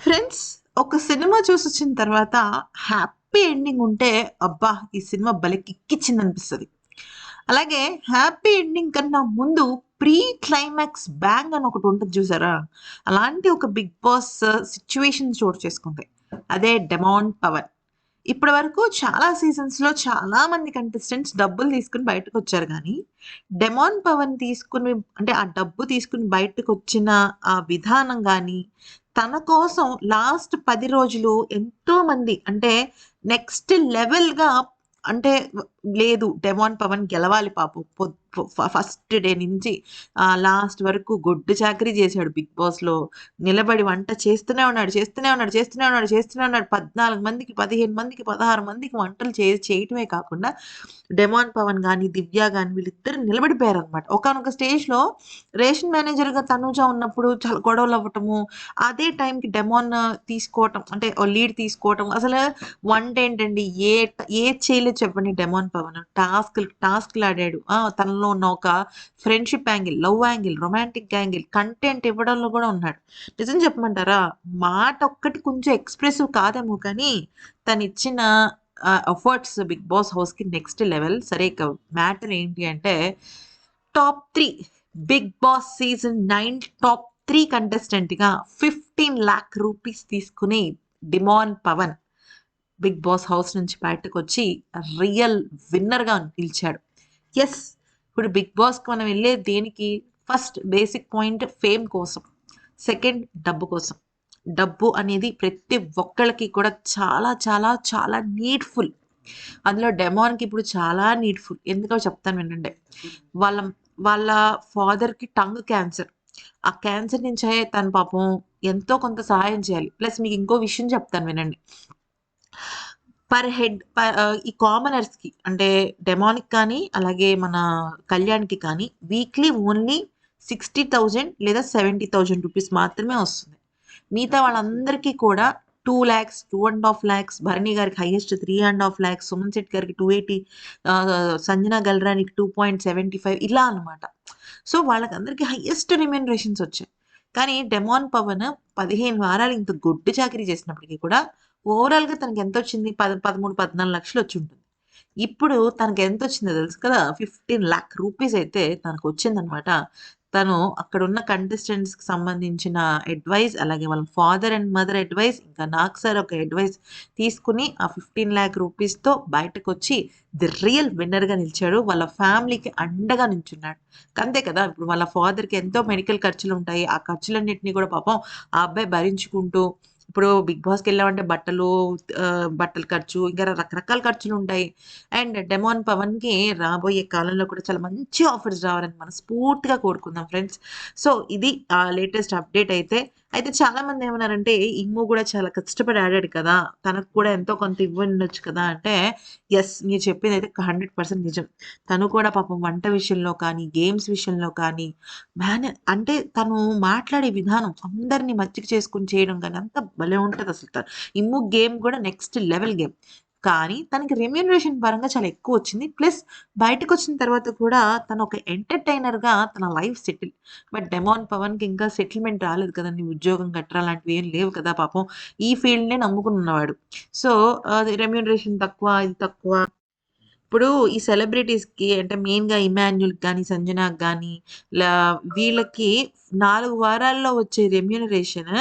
Friends ఒక cinema చూసి వచ్చిన తర్వాత హ్యాపీ ఎండింగ్ ఉంటే అబ్బా ఈ సినిమా భలే కిక్కిచ్చింది అనిపిస్తుంది అలాగే హ్యాపీ ఎండింగ్ కన్నా ముందు ప్రీ క్లైమాక్స్ బ్యాంగ్ అని ఒకటి ఉంటుంది చూసారా? అలాంటి ఒక బిగ్ బాస్ సిచ్యువేషన్ చోటు చేసుకుంది అదే డెమాన్ పవన్ ఇప్పటి వరకు చాలా సీజన్స్లో చాలా మంది కంటెస్టెంట్స్ డబ్బులు తీసుకుని బయటకు వచ్చారు కానీ డెమాన్ పవన్ తీసుకుని అంటే ఆ డబ్బు తీసుకుని బయటకు వచ్చిన ఆ విధానం కానీ తన కోసం లాస్ట్ పది రోజులు ఎంతో మంది అంటే నెక్స్ట్ లెవెల్గా అంటే లేదు డెమాన్ పవన్ గెలవాలి పాపం. ఫస్ట్ డే నుంచి లాస్ట్ వరకు గొడ్డు చాకరీ చేశాడు బిగ్ బాస్లో. నిలబడి వంట చేస్తూనే ఉన్నాడు చేస్తూనే ఉన్నాడు చేస్తూనే ఉన్నాడు చేస్తూనే ఉన్నాడు. పద్నాలుగు మందికి పదిహేను మందికి పదహారు మందికి వంటలు చే చేయటమే కాకుండా డెమాన్ పవన్ కానీ దివ్య కానీ వీళ్ళిద్దరు నిలబడిపోయారు అనమాట ఒకనొక స్టేజ్లో రేషన్ మేనేజర్గా తనుజ ఉన్నప్పుడు చాలా గొడవలు అవ్వటము అదే టైంకి డెమాన్ తీసుకోవటం అంటే లీడ్ తీసుకోవటం. అసలు వంట ఏంటండి? ఏ ఏ చేయలేదు చెప్పండి డెమాన్ పవన్. టాస్క్ టాస్క్లు ఆడాడు. తనలో ఉన్న ఒక friendship angle love angle romantic angle content ఇవ్వడంలో కూడా ఉన్నాడు. నిజం చెప్పమంటారా? మాట ఒక్కటి కొంచెం ఎక్స్ప్రెసివ్ కాదేమో కానీ తను ఇచ్చిన ఎఫర్ట్స్ బిగ్ బాస్ హౌస్కి నెక్స్ట్ లెవెల్. సరే ఇక మ్యాటర్ ఏంటి అంటే top three Bigg Boss season nine top three కంటెస్టెంట్గా fifteen lakh rupees తీసుకుని Demon Pavan. Bigg Boss house నుంచి బయటకు వచ్చి రియల్ విన్నర్గా నిలిచాడు. ఎస్ ఇప్పుడు బిగ్ బాస్కి మనం వెళ్ళే దేనికి ఫస్ట్ బేసిక్ పాయింట్ ఫేమ్ కోసం సెకండ్ డబ్బు కోసం. డబ్బు అనేది ప్రతి ఒక్కళ్ళకి కూడా చాలా చాలా చాలా నీడ్ఫుల్. అందులో డెమాన్కి ఇప్పుడు చాలా నీడ్ఫుల్. ఎందుకో చెప్తాను వినండి. వాళ్ళ వాళ్ళ ఫాదర్కి టంగ్ క్యాన్సర్. ఆ క్యాన్సర్ నుంచే తన పాపం ఎంతో కొంత సహాయం చేయాలి. ప్లస్ మీకు ఇంకో విషయం చెప్తాను వినండి. పర్ హెడ్ ఈ కామనర్స్కి అంటే డెమానిక్ కానీ అలాగే మన కళ్యాణ్కి కానీ వీక్లీ ఓన్లీ సిక్స్టీ థౌజండ్ లేదా సెవెంటీ థౌజండ్ రూపీస్ మాత్రమే వస్తుంది. మిగతా వాళ్ళందరికీ కూడా two lakhs two and half lakhs Bharani గారికి highest three and half lakhs Suman Shetty గారికి టూ ఎయిటీ సంజన గల్రానికి టూ పాయింట్ సెవెంటీ ఫైవ్ ఇలా అనమాట సో వాళ్ళకందరికీ హైయెస్ట్ రిమ్యూనరేషన్స్ వచ్చాయి. కానీ డెమాన్ పవన్ పదిహేను వారాలు ఇంత గొడ్డు చాకరీ చేసినప్పటికీ కూడా ఓవరాల్గా తనకి ఎంత వచ్చింది పద పదమూడు పద్నాలుగు లక్షలు వచ్చి ఉంటుంది. ఇప్పుడు తనకి ఎంత వచ్చిందో తెలుసు కదా? ఫిఫ్టీన్ ల్యాక్ రూపీస్ అయితే తనకు వచ్చిందనమాట తను అక్కడున్న కంటెస్టెంట్స్కి సంబంధించిన అడ్వైస్ అలాగే వాళ్ళ ఫాదర్ అండ్ మదర్ అడ్వైస్ ఇంకా నాకు సార్ ఒక అడ్వైస్ తీసుకుని ఆ ఫిఫ్టీన్ ల్యాక్ రూపీస్తో బయటకు వచ్చి ది రియల్ విన్నర్గా నిలిచాడు. వాళ్ళ ఫ్యామిలీకి అండగా నిల్చున్నాడు అంతే కదా? ఇప్పుడు వాళ్ళ ఫాదర్కి ఎంతో మెడికల్ ఖర్చులు ఉంటాయి. ఆ ఖర్చులన్నింటినీ కూడా పాపం ఆ అబ్బాయి భరించుకుంటూ ఇప్పుడు బిగ్ బాస్కి వెళ్ళామంటే బట్టలు బట్టల ఖర్చు ఇంకా రకరకాల ఖర్చులు ఉంటాయి. అండ్ డెమాన్ పవన్కి రాబోయే కాలంలో కూడా చాలా మంచి ఆఫర్స్ రావాలని మనం స్ఫూర్తిగా కోరుకుందాం ఫ్రెండ్స్. సో ఇది లేటెస్ట్ అప్డేట్ అయితే అయితే చాలా మంది ఏమన్నారంటే ఇమ్ము కూడా చాలా కష్టపడి ఆడాడు కదా తనకు కూడా ఎంతో కొంత ఇవ్వండొచ్చు కదా అంటే ఎస్ మీరు చెప్పింది అయితే హండ్రెడ్ పర్సెంట్ నిజం. తను కూడా పాపం వంట విషయంలో కానీ గేమ్స్ విషయంలో కానీ మేన అంటే తను మాట్లాడే విధానం అందరినీ మచ్చిక చేసుకుని చేయడం కానీ అంత భలే ఉంటుంది అసలు ఇమ్ము గేమ్ కూడా నెక్స్ట్ లెవెల్ గేమ్. కానీ తనకి రెమ్యూనరేషన్ పరంగా చాలా ఎక్కువ వచ్చింది. ప్లస్ బయటకు వచ్చిన తర్వాత కూడా తను ఒక ఎంటర్టైనర్గా తన లైఫ్ సెటిల్ బట్ డెమాన్ పవన్కి ఇంకా సెటిల్మెంట్ రాలేదు కదండి ఉద్యోగం కట్టరా లాంటివి ఏం లేవు కదా పాపం. ఈ ఫీల్డ్నే నమ్ముకుని ఉన్నవాడు. సో అది రెమ్యూనరేషన్ తక్కువ ఇది తక్కువ. ఇప్పుడు ఈ సెలబ్రిటీస్కి అంటే మెయిన్గా ఇమాన్యుల్ కానీ సంజనాకి కానీ వీళ్ళకి నాలుగు వారాల్లో వచ్చే రెమ్యూనరేషన్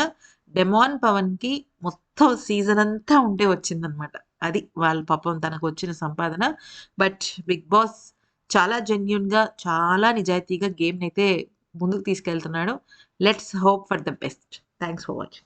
డెమాన్ పవన్కి మొత్తం సీజన్ అంతా ఉంటే వచ్చిందనమాట అది వాళ్ళ పాపం తనకు వచ్చిన సంపాదన. బట్ బిగ్ బాస్ చాలా జెన్యున్గా చాలా నిజాయితీగా గేమ్ని అయితే ముందుకు తీసుకెళ్తున్నాడు. Let's hope for the best. Thanks for watching.